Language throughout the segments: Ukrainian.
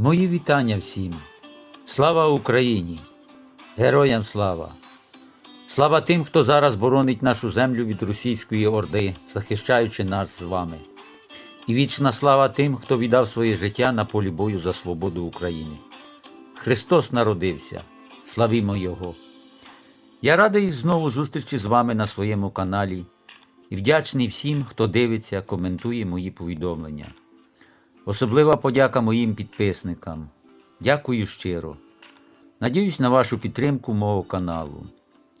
Мої вітання всім. Слава Україні! Героям слава! Слава тим, хто зараз боронить нашу землю від російської орди, захищаючи нас з вами. І вічна слава тим, хто віддав своє життя на полі бою за свободу України. Христос народився, славімо Його! Я радий знову зустрічі з вами на своєму каналі і вдячний всім, хто дивиться, коментує мої повідомлення. Особлива подяка моїм підписникам. Дякую щиро. Надіюсь на вашу підтримку мого каналу.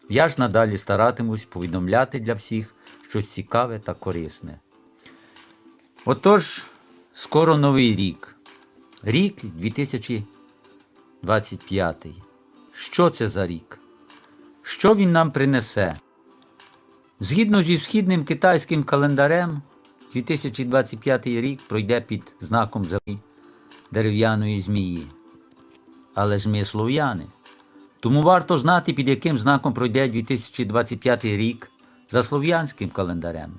Я ж надалі старатимусь повідомляти для всіх щось цікаве та корисне. Отож, скоро новий рік. Рік 2025. Що це за рік? Що він нам принесе? Згідно зі східним китайським календарем, 2025 рік пройде під знаком дерев'яної змії. Але ж ми слов'яни. Тому варто знати, під яким знаком пройде 2025 рік за слов'янським календарем.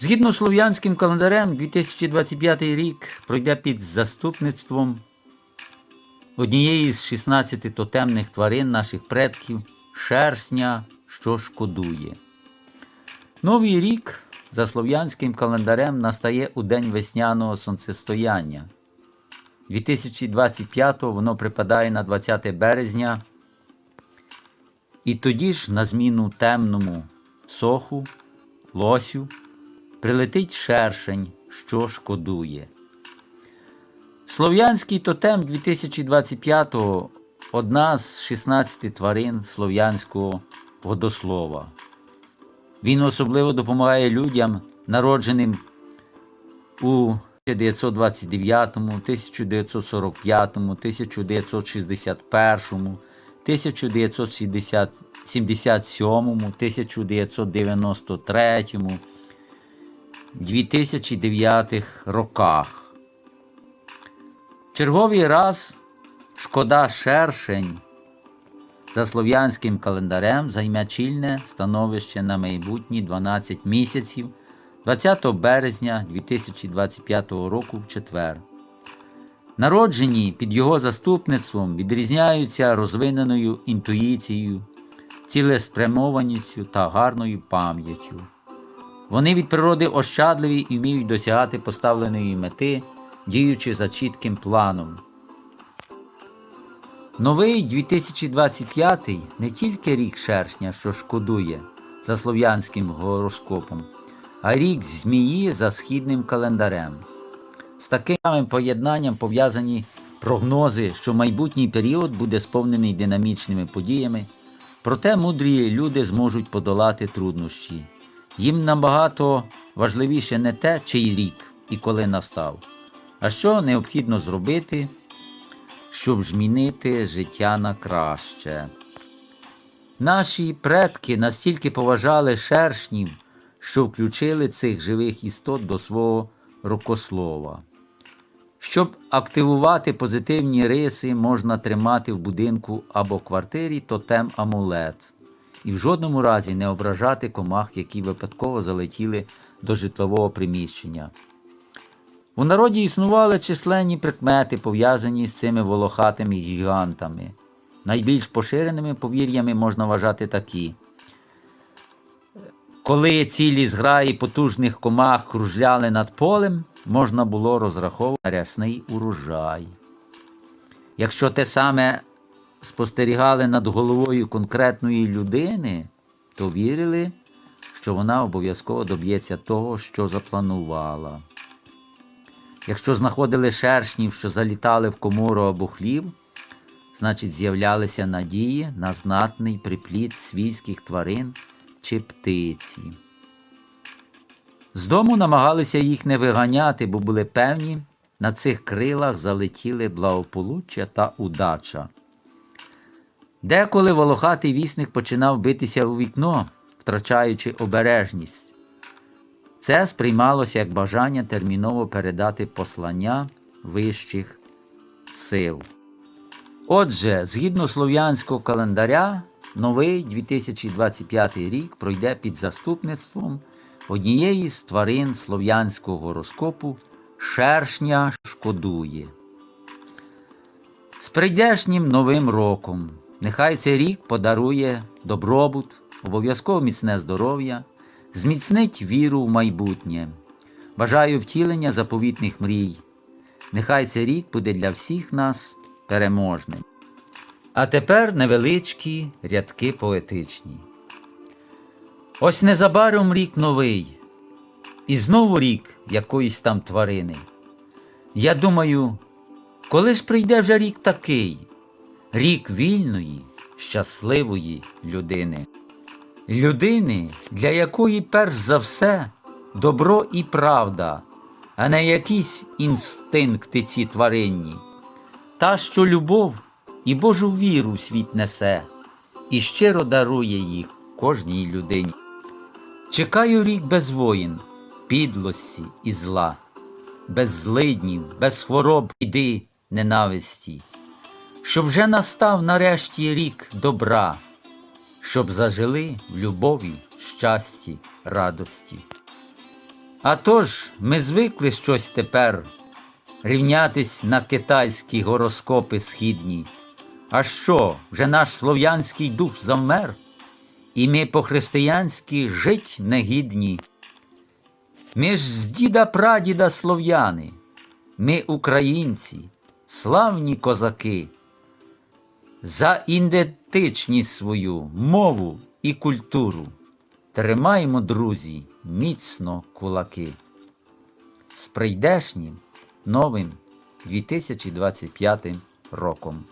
Згідно з слов'янським календарем, 2025 рік пройде під заступництвом однієї з 16 тотемних тварин наших предків шершня, що шкодує. Новий рік за слов'янським календарем настає у день весняного сонцестояння. 2025 воно припадає на 20 березня. І тоді ж на зміну темному соху, лосю, прилетить шершень, що шкодує. Слов'янський тотем 2025 одна з 16 тварин слов'янського водослова. Він особливо допомагає людям, народженим у 1929, 1945, 1961, 1977, 1993, 2009 роках. Черговий раз шкода шершень за слов'янським календарем займе чільне становище на майбутні 12 місяців 20 березня 2025 року в четвер. Народжені під його заступництвом відрізняються розвиненою інтуїцією, цілеспрямованістю та гарною пам'яттю. Вони від природи ощадливі і вміють досягати поставленої мети, діючи за чітким планом. Новий 2025 не тільки рік шершня, що шкодує за слов'янським гороскопом, а рік змії за східним календарем. З таким поєднанням пов'язані прогнози, що майбутній період буде сповнений динамічними подіями, проте мудрі люди зможуть подолати труднощі. Їм набагато важливіше не те, чий рік і коли настав, а що необхідно зробити, щоб змінити життя на краще. Наші предки настільки поважали шершнів, що включили цих живих істот до свого рукослова. Щоб активувати позитивні риси, можна тримати в будинку або квартирі тотем амулет і в жодному разі не ображати комах, які випадково залетіли до житлового приміщення. У народі існували численні прикмети, пов'язані з цими волохатими гігантами. Найбільш поширеними повір'ями можна вважати такі. Коли цілі зграї потужних комах кружляли над полем, можна було розраховувати рясний урожай. Якщо те саме спостерігали над головою конкретної людини, то вірили, що вона обов'язково доб'ється того, що запланувала. Якщо знаходили шершнів, що залітали в комору або хлів, значить з'являлися надії на знатний припліт свійських тварин чи птиці. З дому намагалися їх не виганяти, бо були певні, на цих крилах залетіли благополуччя та удача. Деколи волохатий вісник починав битися у вікно, втрачаючи обережність. Це сприймалося як бажання терміново передати послання вищих сил. Отже, згідно слов'янського календаря, новий 2025 рік пройде під заступництвом однієї з тварин слов'янського гороскопу шершня шкодує. З прийдешнім новим роком нехай цей рік подарує добробут, обов'язково міцне здоров'я, зміцнить віру в майбутнє. Бажаю втілення заповітних мрій. Нехай цей рік буде для всіх нас переможним. А тепер невеличкі рядки поетичні. Ось незабаром рік новий, і знову рік якоїсь там тварини. Я думаю, коли ж прийде вже рік такий, рік вільної, щасливої людини. Людини, для якої перш за все добро і правда, а не якісь інстинкти ці тваринні, та, що любов і Божу віру світ несе, і щиро дарує їх кожній людині. Чекаю рік без воїн, підлості і зла, без злиднів, без хвороб, іди, ненависті, щоб вже настав нарешті рік добра, щоб зажили в любові, щасті, радості. А тож ми звикли щось тепер рівнятись на китайські гороскопи східні. А що, вже наш слов'янський дух замер, і ми по-християнськи жить негідні. Ми ж з діда прадіда слов'яни, ми українці, славні козаки, за ідентичність свою, мову і культуру. Тримаємо, друзі, міцно кулаки. З прийдешнім новим 2025 роком.